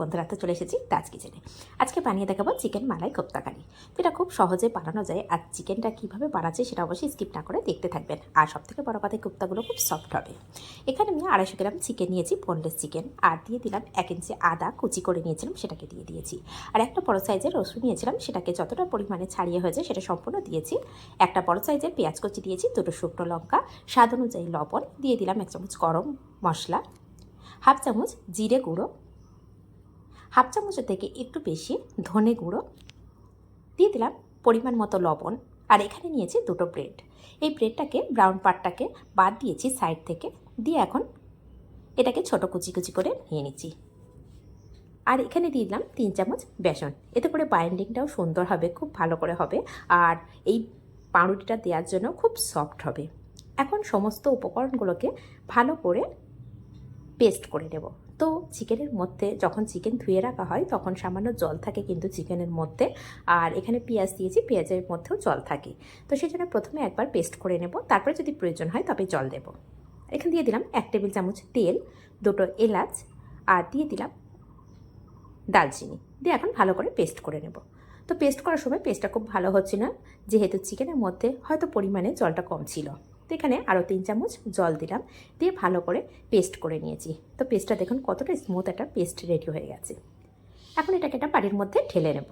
বন্ধুরা তো চলে এসেছি তাজ কিচেনে আজকে বানিয়ে দেখাবো চিকেন মালাই কোপ্তা কারি তো এটা খুব সহজে বানানো যায় আর চিকেনটা কীভাবে বানাচ্ছে সেটা অবশ্যই স্কিপ না করে দেখতে থাকবেন। আর সবথেকে বড় কথা কোপ্তাগুলো খুব সফট হবে। এখানে আমি আড়াইশো গ্রাম চিকেন নিয়েছি বোনলেস চিকেন আর দিয়ে দিলাম এক ইঞ্চি আদা কুচি করে নিয়েছিলাম, সেটাকে দিয়ে দিয়েছি। আর একটা বড় সাইজের রসুন নিয়েছিলাম, সেটাকে যতটা পরিমাণে ছাড়িয়ে হয়েছে সেটা সম্পূর্ণ দিয়েছি। একটা বড় সাইজের পেঁয়াজ কুচি দিয়েছি, দুটো শুকনো লঙ্কা, স্বাদ অনুযায়ী লবণ, দিয়ে দিলাম এক চামচ গরম মশলা, হাফ চামচ জিরে গুঁড়ো হাফ চামচের থেকে একটু বেশি ধনে গুঁড়ো। দিয়ে দিলাম পরিমাণ মতো লবণ। আর এখানে নিয়েছি দুটো ব্রেড। এই ব্রেডটাকে, ব্রাউন পার্টটাকে বাদ দিয়েছি সাইড থেকে। দিয়ে এখন এটাকে ছোট কুচি কুচি করে নিয়ে নিচ্ছি। আর এখানে দিয়ে দিলাম তিন চামচ বেসন। এতে করে বাইন্ডিংটাও সুন্দর হবে, খুব ভালো করে হবে। আর এই পাউরুটিটা দেওয়ার জন্য খুব সফট হবে। এখন সমস্ত উপকরণগুলোকে ভালো করে পেস্ট করে নেব। তো চিকেনের মধ্যে যখন চিকেন ধুয়ে রাখা হয়, তখন সামান্য জল থাকে কিন্তু চিকেনের মধ্যে। আর এখানে পেঁয়াজ দিয়েছি, পেঁয়াজের মধ্যেও জল থাকে। তো সেই জন্য প্রথমে একবার পেস্ট করে নেব। তারপরে যদি প্রয়োজন হয় তবে জল দেব। এখানে দিয়ে দিলাম এক টেবিল চামচ তেল, দুটো এলাচ, আর দিয়ে দিলাম দালচিনি দিয়ে এখন ভালো করে পেস্ট করে নেব। তো পেস্ট করার সময় পেস্টটা খুব ভালো হচ্ছে না। যেহেতু চিকেনের মধ্যে হয়তো পরিমাণে জলটা কম ছিল। তো এখানে আরও তিন চামচ জল দিলাম। দিয়ে ভালো করে পেস্ট করে নিয়েছি। তো পেস্টটা দেখুন কতটা স্মুথ একটা পেস্ট রেডি হয়ে গেছে। এখন এটাকে একটা বাড়ির মধ্যে ঢেলে নেব।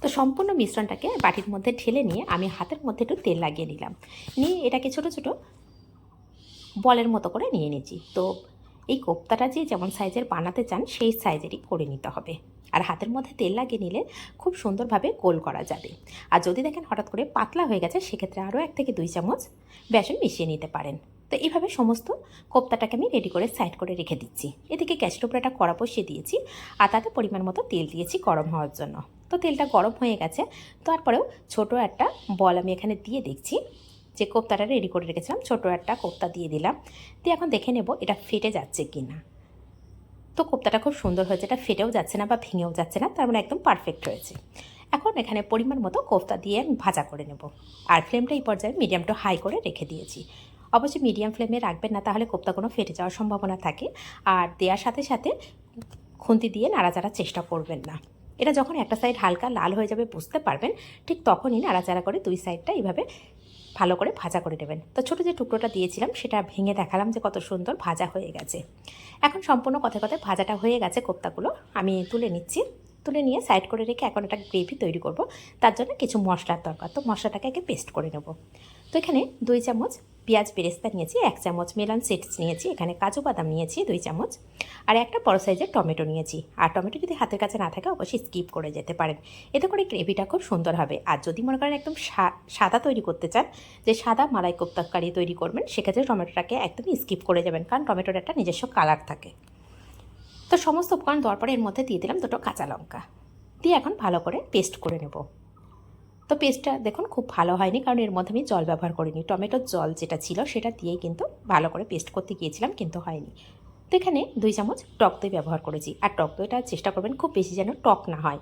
তো সম্পূর্ণ মিশ্রণটাকে বাটির মধ্যে ঢেলে নিয়ে আমি হাতের মধ্যে একটু তেল লাগিয়ে নিলাম। নিয়ে এটাকে ছোট ছোট বলের মতো করে নিয়ে নিয়েছি তো এই কোপ্তাটা যে যেমন সাইজের বানাতে চান, সেই সাইজেরই করে নিতে হবে। আর হাতের মধ্যে তেল লাগিয়ে নিলে খুব সুন্দরভাবে গোল করা যাবে। আর যদি দেখেন হঠাৎ করে পাতলা হয়ে গেছে, সেক্ষেত্রে আরও এক থেকে দুই চামচ বেসন মিশিয়ে নিতে পারেন। তো এইভাবে সমস্ত কোপ্তাটাকে আমি রেডি করে সাইড করে রেখে দিচ্ছি। এদিকে গ্যাসের উপরে একটা কড়া বসিয়ে দিয়েছি, আর তাতে পরিমাণ মতো তেল দিয়েছি গরম হওয়ার জন্য। তো তেলটা গরম হয়ে গেছে, তারপরেও ছোট একটা বল আমি এখানে দিয়ে দেখছি। যে কোপ্তাটা রেডি করে রেখেছিলাম, ছোটো একটা কোপ্তা দিয়ে দিলাম। দিয়ে এখন দেখে নেব এটা ফেটে যাচ্ছে কি না তো কোপ্তাটা খুব সুন্দর হয়েছে, এটা ফেটেও যাচ্ছে না বা ভেঙেও যাচ্ছে না, তার মানে একদম পারফেক্ট হয়েছে। এখন এখানে পরিমাণ মতো কোফতা দিয়ে আমি ভাজা করে নেব। আর ফ্লেমটা এই পর্যায়ে মিডিয়াম টু হাই করে রেখে দিয়েছি। অবশ্যই মিডিয়াম ফ্লেমে রাখবেন না, তাহলে কোপ্তা কোনো ফেটে যাওয়ার সম্ভাবনা থাকে। আর দেওয়ার সাথে সাথে খুন্তি দিয়ে নাড়াচাড়ার চেষ্টা করবেন না। এটা যখন একটা সাইড হালকা লাল হয়ে যাবে, বুঝতে পারবেন, ঠিক তখনই নাড়াচাড়া করে দুই সাইডটা এইভাবে ভালো করে ভাজা করে নেবেন। তো ছোটো যে টুকরোটা দিয়েছিলাম, সেটা ভেঙে দেখালাম যে কত সুন্দর ভাজা হয়ে গেছে। এখন সম্পূর্ণ কথায় কথায় ভাজাটা হয়ে গেছে কোপ্তাগুলো। আমি তুলে নিচ্ছি। তুলে নিয়ে সাইড করে রেখে এখন একটা গ্রেভি তৈরি করব। তার জন্য কিছু মশলার দরকার। তো মশলাটাকে আগে পেস্ট করে নেব। তো এখানে দুই চামচ পেঁয়াজ বেরেস্তা নিয়েছি, এক চামচ মেলান সিডস নিয়েছি, এখানে কাজু বাদাম নিয়েছি দুই চামচ, আর একটা বড় সাইজের টমেটো নিয়েছি। আর টমেটো যদি হাতের কাছে না থাকে অবশ্যই স্কিপ করে যেতে পারেন। এতে করে গ্রেভিটা খুব সুন্দর হবে। আর যদি মনে করেন একদম সাদা তৈরি করতে চান, যে সাদা মালাই কোপ্তাকারি তৈরি করবেন, সেক্ষেত্রে টমেটোটাকে একদমই স্কিপ করে যাবেন, কারণ টমেটোর একটা নিজস্ব কালার থাকে। তো সমস্ত উপকরণ দেওয়ার পরে এর মধ্যে দিয়ে দিলাম দুটো কাঁচা লঙ্কা। দিয়ে এখন ভালো করে পেস্ট করে নেব। তো পেস্টটা দেখুন, খুব ভালো হয়নি, কারণ এর মধ্যে আমি জল ব্যবহার করিনি। টমেটোর জল যেটা ছিল, সেটা দিয়েই কিন্তু ভালো করে পেস্ট করতে গিয়েছিলাম, কিন্তু হয়নি। তো এখানে দুই চামচ টক দই ব্যবহার করেছি। আর টক দইটা চেষ্টা করবেন খুব বেশি যেন টক না হয়।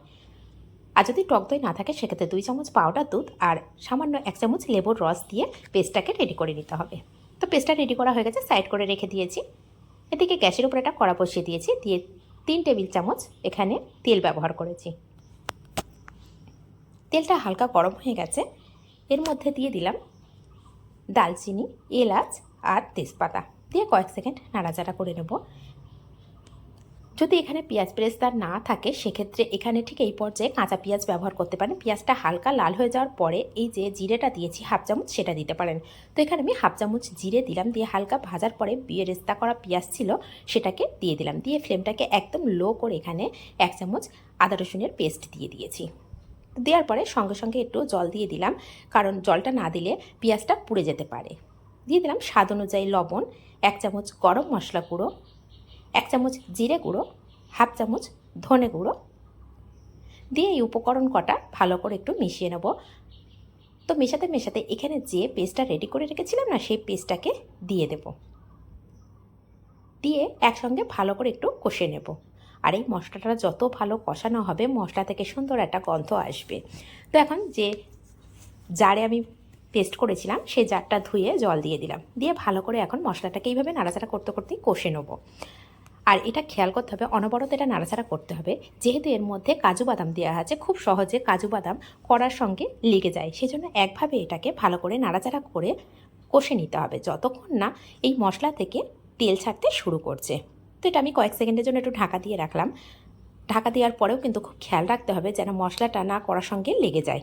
আর যদি টক দই না থাকে, সেক্ষেত্রে দুই চামচ পাউডার দুধ আর সামান্য এক চামচ লেবুর রস দিয়ে পেস্টটাকে রেডি করে নিতে হবে। তো পেস্টটা রেডি করা হয়ে গেছে সাইড করে রেখে দিয়েছি। এদিকে গ্যাসের উপরে একটা কড়া বসিয়ে দিয়েছি, দিয়ে তিন টেবিল চামচ এখানে তেল ব্যবহার করেছি। তেলটা হালকা গরম হয়ে গেছে। এর মধ্যে দিয়ে দিলাম দালচিনি, এলাচ আর তেজপাতা। দিয়ে কয়েক সেকেন্ড নাড়াচাড়া করে নেব। যদি এখানে পেঁয়াজ পেরেস্তা না থাকে, সেক্ষেত্রে এখানে ঠিক এই পর্যায়ে কাঁচা পেঁয়াজ ব্যবহার করতে পারেন। পেঁয়াজটা হালকা লাল হয়ে যাওয়ার পরে এই যে জিরেটা দিয়েছি, হাফ চামচ সেটা দিতে পারেন। তো এখানে আমি হাফ চামচ জিরে দিলাম, দিয়ে হালকা ভাজার পরে বেরেস্তা করা পেঁয়াজ ছিল, সেটাকে দিয়ে দিলাম। দিয়ে ফ্লেমটাকে একদম লো করে এখানে এক চামচ আদা রসুনের পেস্ট দিয়ে দিয়েছি। দেওয়ার পরে সঙ্গে সঙ্গে একটু জল দিয়ে দিলাম, কারণ জলটা না দিলে পেঁয়াজটা পুড়ে যেতে পারে। দিয়ে দিলাম স্বাদ অনুযায়ী লবণ, এক চামচ গরম মশলা গুঁড়ো, এক চামচ জিরে গুঁড়ো, হাফ চামচ ধনে গুঁড়ো। দিয়ে এই উপকরণ কটা ভালো করে একটু মিশিয়ে নেব। তো মেশাতে মেশাতে এখানে যে পেস্টটা রেডি করে রেখেছিলাম না, সেই পেস্টটাকে দিয়ে দেব। দিয়ে একসঙ্গে ভালো করে একটু কষে নেব। আর এই মশলাটা যত ভালো কষানো হবে, মশলা থেকে সুন্দর একটা গন্ধ আসবে। তো এখন যে জারে আমি পেস্ট করেছিলাম, সেই জারটা ধুয়ে জল দিয়ে দিলাম। দিয়ে ভালো করে এখন মশলাটাকে এইভাবে নাড়াচাড়া করতে করতেই কষে নেব। আর এটা খেয়াল করতে হবে, অনবরত এটা নাড়াচাড়া করতে হবে। যেহেতু এর মধ্যে কাজু বাদাম দেওয়া আছে, খুব সহজে কাজু বাদাম কড়ার সঙ্গে লেগে যায়। সেজন্য একভাবে এটাকে ভালো করে নাড়াচাড়া করে কষে নিতে হবে। যতক্ষণ না এই মশলা থেকে তেল ছাড়তে শুরু করছে। তো এটা আমি কয়েক সেকেন্ডের জন্য একটু ঢাকা দিয়ে রাখলাম। ঢাকা দেওয়ার পরেও কিন্তু খুব খেয়াল রাখতে হবে যেন মশলাটা না করার সঙ্গে লেগে যায়।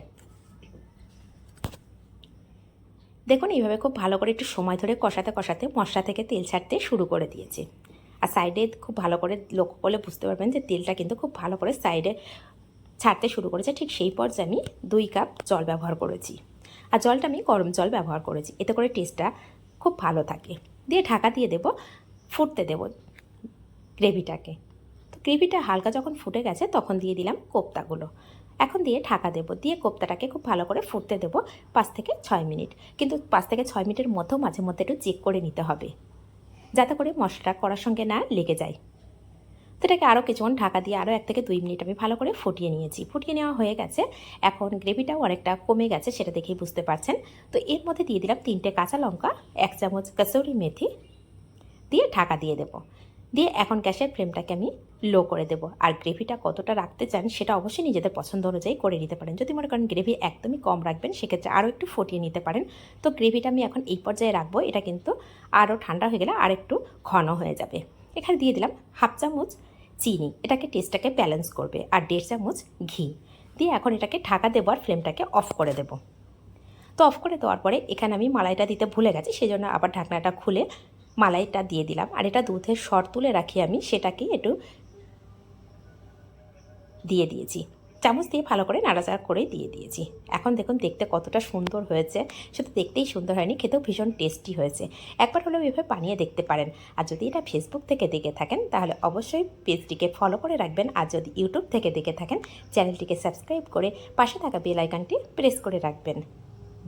দেখুন, এইভাবে খুব ভালো করে একটু সময় ধরে কষাতে কষাতে মশলা থেকে তেল ছাড়তে শুরু করে দিয়েছে। আর সাইডে খুব ভালো করে লক্ষ্য করলে বুঝতে পারবেন যে তেলটা কিন্তু খুব ভালো করে সাইডে ছাড়তে শুরু করেছে। ঠিক সেই পর্যায়ে আমি দুই কাপ জল ব্যবহার করেছি। আর জলটা আমি গরম জল ব্যবহার করেছি। এতে করে টেস্টটা খুব ভালো থাকে। দিয়ে ঢাকা দিয়ে দেব, ফুটতে দেব। গ্রেভিটাকে। তো গ্রেভিটা হালকা যখন ফুটে গেছে, তখন দিয়ে দিলাম কোপ্তাগুলো। এখন দিয়ে ঢাকা দেবো। দিয়ে কোপ্তাটাকে খুব ভালো করে ফুটতে দেবো পাঁচ থেকে ছয় মিনিট। কিন্তু পাঁচ থেকে ছয় মিনিটের মধ্যেও মাঝে মধ্যে একটু চেক করে নিতে হবে। যাতে করে মশলাটা করার সঙ্গে না লেগে যায়। তো এটাকে আরও কিছুক্ষণ ঢাকা দিয়ে আরও এক থেকে দুই মিনিট আমি ভালো করে ফুটিয়ে নিয়েছি। ফুটিয়ে নেওয়া হয়ে গেছে। এখন গ্রেভিটাও অনেকটা কমে গেছে, সেটা দেখেই বুঝতে পারছেন। তো এর মধ্যে দিয়ে দিলাম তিনটে কাঁচা লঙ্কা, এক চামচ কাসৌরি মেথি দিয়ে ঢাকা দিয়ে দেবো। দিয়ে এখন গ্যাসের ফ্লেমটাকে আমি লো করে দেবো। আর গ্রেভিটা কতটা রাখতে চান সেটা অবশ্যই নিজেদের পছন্দ অনুযায়ী করে নিতে পারেন। যদি মনে করেন গ্রেভি একদমই কম রাখবেন, সেক্ষেত্রে আরও একটু ফুটিয়ে নিতে পারেন। তো গ্রেভিটা আমি এখন এই পর্যায়ে রাখব, এটা কিন্তু আরও ঠান্ডা হয়ে গেলে আর একটু ঘন হয়ে যাবে। এখানে দিয়ে দিলাম হাফ চামচ চিনি, এটাকে টেস্টটাকে ব্যালেন্স করবে, আর দেড় চামচ ঘি। দিয়ে এখন এটাকে ঢাকা দেবো আর ফ্লেমটাকে অফ করে দেবো। তো অফ করে দেওয়ার পরে এখানে আমি মালাইটা দিতে ভুলে গেছি সেই জন্য আবার ঢাকনাটা খুলে মালাইটা দিয়ে দিলাম আর এটা দুধের সর তুলে রাখি আমি, সেটাকে একটু দিয়ে দিয়েছি। চামচ দিয়ে ভালো করে নাড়াচাড়া করে দিয়ে দিয়েছি। এখন দেখুন দেখতে কতটা সুন্দর হয়েছে। সেটা দেখতেই সুন্দর হয়নি, খেতেও ভীষণ টেস্টি হয়েছে। একবার হলেও এভাবে বানিয়ে দেখতে পারেন। আর যদি এটা ফেসবুক থেকে দেখে থাকেন, তাহলে অবশ্যই পেজটিকে ফলো করে রাখবেন। আর যদি ইউটিউব থেকে দেখে থাকেন চ্যানেলটিকে সাবস্ক্রাইব করে পাশে থাকা বেল আইকনটি প্রেস করে রাখবেন।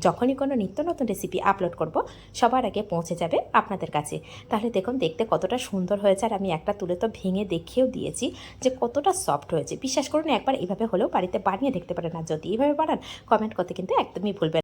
যখনই কোনো নিত্য নতুন রেসিপি আপলোড করব, সবার আগে পৌঁছে যাবে আপনাদের কাছে। তাহলে দেখুন, দেখতে কতটা সুন্দর হয়েছে আর আমি একটা তুলে তো ভেঙে দেখেও দিয়েছি যে কতটা সফট হয়েছে। বিশ্বাস করুন, একবার এভাবে হলেও বাড়িতে বানিয়ে দেখতে পারেন। আর যদি এইভাবে বানান কমেন্ট করতে কিন্তু একদমই ভুলবেন